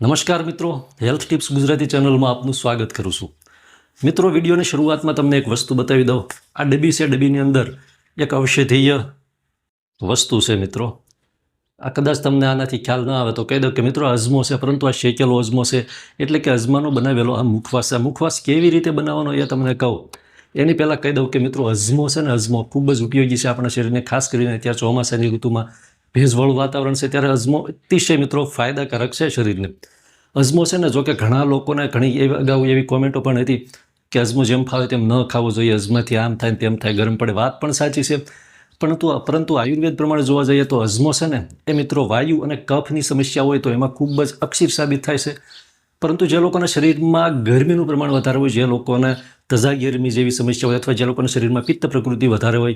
નમસ્કાર મિત્રો, health tips Gujarati ચેનલમાં આપનું સ્વાગત કરું છું. મિત્રો, વિડીયોની શરૂઆતમાં તમને એક વસ્તુ બતાવી દઉં. આ ડબ્બી છે, ડબ્બીની અંદર એક ઔષધીય વસ્તુ છે મિત્રો. આ કદાચ તમને આનાથી ખ્યાલ ન આવે તો કહી દઉં કે મિત્રો અજમો છે, પરંતુ આ શેકેલો અજમો છે. એટલે કે અજમાનો બનાવેલો આ મુખવાસ આ મુખવાસ કેવી રીતે બનાવવાનો એ તમને કહું. એની પહેલાં કહી દઉં કે મિત્રો અજમો છે ને અજમો ખૂબ જ ઉપયોગી છે આપણા શરીરને, ખાસ કરીને અત્યારે ચોમાસાની ઋતુમાં. ભેજવાળું વાતાવરણ છે ત્યારે અજમો અતિશય મિત્રો ફાયદાકારક છે શરીરને. અજમો છે ને જોકે ઘણા લોકોને ઘણી એવી અગાઉ એવી કોમેન્ટો પણ હતી કે અજમો જેમ ફાવે તેમ ન ખાવો જોઈએ અજમાથી આમ થાય તેમ થાય, ગરમ પડે. વાત પણ સાચી છે. પરંતુ પરંતુ આયુર્વેદ પ્રમાણે જોવા જઈએ તો અજમો છે ને એ મિત્રો વાયુ અને કફની સમસ્યા હોય તો એમાં ખૂબ જ અક્ષીર સાબિત થાય છે. પરંતુ જે લોકોના શરીરમાં ગરમીનું પ્રમાણ વધારે હોય, જે લોકોને તજા ગરમી જેવી સમસ્યા હોય અથવા જે લોકોના શરીરમાં પિત્ત પ્રકૃતિ વધારે હોય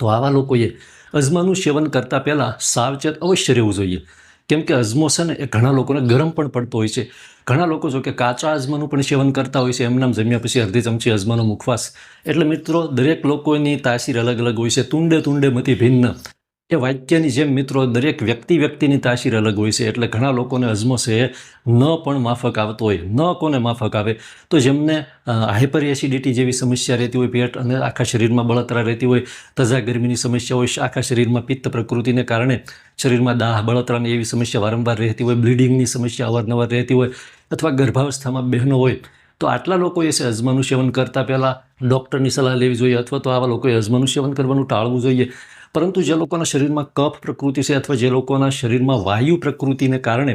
તો આવા લોકોએ અજમાનું સેવન કરતાં પહેલાં સાવચેત અવશ્ય રહેવું જોઈએ. કેમ કે અજમો છે ને એ ઘણા લોકોને ગરમ પણ પડતો હોય છે. ઘણા લોકો જો કે કાચા અજમાનું પણ સેવન કરતા હોય છે, એમનામ જમ્યા પછી અડધી ચમચી અજમાનો મુખવાસ. એટલે મિત્રો, દરેક લોકોની તાસીર અલગ અલગ હોય છે તુંડે તુંડે મતી ભિન્ન. એ વાક્યની જેમ મિત્રો, દરેક વ્યક્તિ વ્યક્તિની તાસીર અલગ હોય છે. એટલે ઘણા લોકોને અજમો છે, ન પણ માફક આવતો હોય. ન કોને માફક આવે? તો જેમને હાઇપર એસિડિટી જેવી સમસ્યા રહેતી હોય, પેટ અને આખા શરીરમાં બળતરા રહેતી હોય, તજા ગરમીની સમસ્યા હોય, આખા શરીરમાં પિત્ત પ્રકૃતિને કારણે શરીરમાં દાહ બળતરાની એવી સમસ્યા વારંવાર રહેતી હોય બ્લીડિંગની સમસ્યા અવારનવાર રહેતી હોય અથવા ગર્ભાવસ્થામાં બહેનો હોય, તો આટલા લોકોએ છે અજમાનું સેવન કરતાં પહેલાં ડૉક્ટરની સલાહ લેવી જોઈએ અથવા તો આવા લોકોએ અજમાનું સેવન કરવાનું ટાળવું જોઈએ. પરંતુ જે લોકોના શરીરમાં કફ પ્રકૃતિ છે અથવા જે લોકોના શરીરમાં વાયુ પ્રકૃતિને કારણે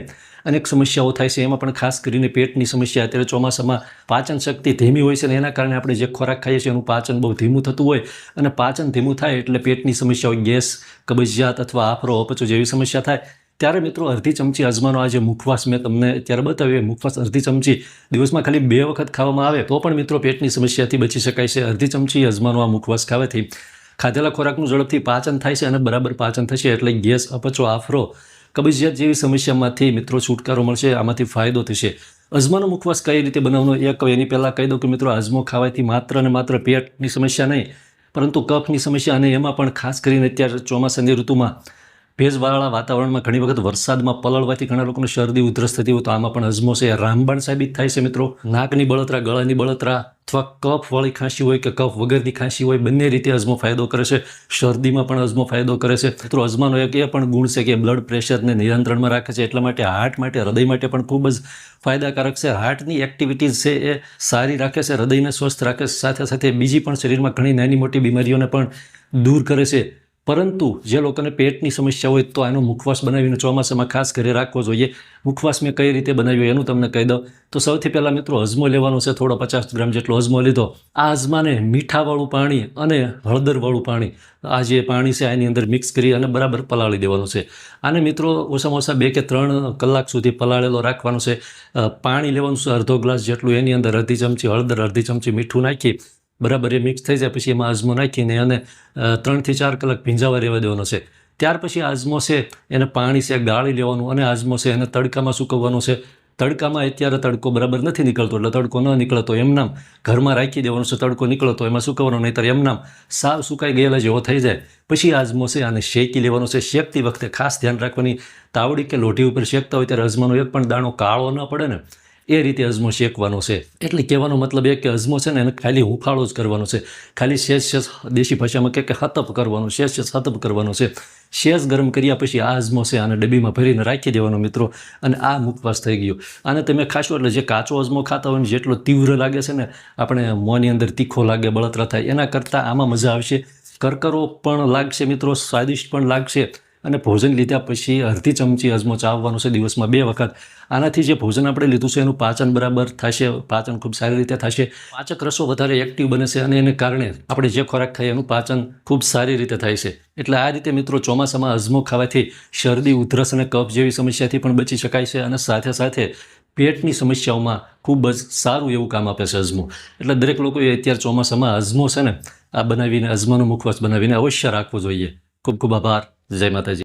અનેક સમસ્યાઓ થાય છે, એમાં પણ ખાસ કરીને પેટની સમસ્યા. અત્યારે ચોમાસામાં પાચન શક્તિ ધીમી હોય છે અને એના કારણે આપણે જે ખોરાક ખાઈએ છીએ એનું પાચન બહુ ધીમું થતું હોય અને પાચન ધીમું થાય એટલે પેટની સમસ્યા હોય ગેસ, કબજિયાત અથવા આફરો, અપચો જેવી સમસ્યા થાય. ત્યારે મિત્રો અડધી ચમચી અજમાનો આ જે મુખવાસ મેં તમને અત્યારે બતાવ્યું, એ મુખવાસ અડધી ચમચી દિવસમાં ખાલી બે વખત ખાવામાં આવે તો પણ મિત્રો પેટની સમસ્યાથી બચી શકાય છે. અડધી ચમચી અજમાનો આ મુખવાસ ખાવાથી. ખાધેલા ખોરાકનું ઝડપથી પાચન થાય છે અને બરાબર પાચન થશે એટલે ગેસ અપચો આફરો કબજિયાત જેવી સમસ્યામાંથી મિત્રો છુટકારો મળશે, આમાંથી ફાયદો થશે. અજમાનો મુખવાસ કઈ રીતે બનાવવાનો એ કહું. એની પહેલાં કહી દઉં કે મિત્રો, અજમો ખાવાથી માત્ર અને માત્ર પેટની સમસ્યા નહીં, પરંતુ કફની સમસ્યા અને એમાં પણ ખાસ કરીને અત્યારે ચોમાસાની ઋતુમાં ભેજવાળા વાતાવરણમાં ઘણી વખત વરસાદમાં પલળવાથી ઘણા લોકોને શરદી, ઉધરસ થતી હોય તો આમાં પણ અજમો છે. રામબાણ સાબિત થાય છે મિત્રો. નાકની બળતરા, ગળાની બળતરા, અથવા કફવાળી ખાંસી હોય કે કફ વગરની ખાંસી હોય, બંને રીતે અજમો ફાયદો કરે છે. શરદીમાં પણ અજમો ફાયદો કરે છે. મિત્રો, અજમાનો એક એ પણ ગુણ છે કે બ્લડ પ્રેશરને નિયંત્રણમાં રાખે છે, એટલા માટે હાર્ટ માટે, હૃદય માટે પણ ખૂબ જ ફાયદાકારક છે. હાર્ટની એક્ટિવિટીઝ છે એ સારી રાખે છે, હૃદયને સ્વસ્થ રાખે છે. સાથે સાથે બીજી પણ શરીરમાં ઘણી નાની મોટી બીમારીઓને પણ દૂર કરે છે. પરંતુ જે લોકોને પેટની સમસ્યા હોય તો આનો મુખવાસ બનાવીને ચોમાસામાં ખાસ ઘરે રાખવો જોઈએ. મુખવાસ મેં કઈ રીતે બનાવ્યો એનું તમને કહી દઉં. તો સૌથી પહેલાં મિત્રો અજમો લેવાનો છે થોડો પચાસ ગ્રામ જેટલો અજમો લીધો. આ અજમાને મીઠાવાળું પાણી અને હળદરવાળું પાણી, આ જે પાણી છે આની અંદર મિક્સ કરી અને બરાબર પલાળી દેવાનું છે. આને મિત્રો ઓછામાં ઓછા બે કે ત્રણ કલાક સુધી પલાળેલો રાખવાનો છે. પાણી લેવાનું છે અડધો ગ્લાસ જેટલું, એની અંદર અડધી ચમચી હળદર, અડધી ચમચી મીઠું નાખી બરાબર, એ મિક્સ થઈ જાય, પછી એમાં આજમો નાખીને અને ત્રણથી ચાર કલાક ભીંજાવા રહેવા દેવાનો છે. ત્યાર પછી આજમો છે, એને પાણી છે, ગાળી લેવાનું અને આજમો છે, એને તડકામાં સૂકવવાનો છે. તડકામાં અત્યારે તડકો બરાબર નથી નીકળતો, એટલે તડકો ન નીકળતો એમનામ ઘરમાં રાખી દેવાનો છે, તડકો નીકળતો, એમાં સૂકવવાનો, નહીંતર એમનામ સાવ સુકાઈ ગયેલા જેવો થઈ જાય. પછી આજમો છે, આને શેકી લેવાનો છે. શેકતી વખતે ખાસ ધ્યાન રાખવાની, તાવડી કે લોઢી ઉપર શેકતા હોય ત્યારે અજમાનો એક પણ દાણો કાળો ન પડે ને. એ રીતે અજમો શેકવાનો છે. એટલે કહેવાનો મતલબ એ કે અજમો છે ને એને ખાલી હુફાળો જ કરવાનો છે. ખાલી શેષ શેષ દેશી ભાષામાં કહે કે હતપ કરવાનો, શેષ શેષ હતપ કરવાનો છે. શેષ ગરમ કર્યા પછી આ અજમો છે આને ડબ્બીમાં ભરીને રાખી દેવાનો મિત્રો, અને આ મુખવાસ થઈ ગયો. આને તમે ખાશો એટલે જે કાચો અજમો ખાતા હોય ને જેટલો તીવ્ર લાગે છે ને, આપણે મોંની અંદર તીખો લાગે, બળતરા થાય, એના કરતાં આમાં મજા આવશે. કરકરો પણ લાગશે મિત્રો, સ્વાદિષ્ટ પણ લાગશે. અને ભોજન લીધા પછી અડધી ચમચી અજમો ચાવવાનો છે દિવસમાં બે વખત. આનાથી જે ભોજન આપણે લીધું છે એનું પાચન બરાબર થશે, પાચન ખૂબ સારી રીતે થશે. પાચક રસો વધારે એક્ટિવ બને છે અને એને કારણે આપણે જે ખોરાક ખાઈએ એનું પાચન ખૂબ સારી રીતે થાય છે. એટલે આ રીતે મિત્રો ચોમાસામાં અજમો ખાવાથી શરદી, ઉધરસ અને કફ જેવી સમસ્યાથી પણ બચી શકાય છે અને સાથે સાથે પેટની સમસ્યાઓમાં ખૂબ જ સારું એવું કામ આપે છે અજમો. એટલે દરેક લોકોએ અત્યારે ચોમાસામાં અજમો છે ને, આ બનાવીને અજમાનો મુખવાસ બનાવીને અવશ્ય રાખવો જોઈએ. ખૂબ ખૂબ આભાર. જય માતાજી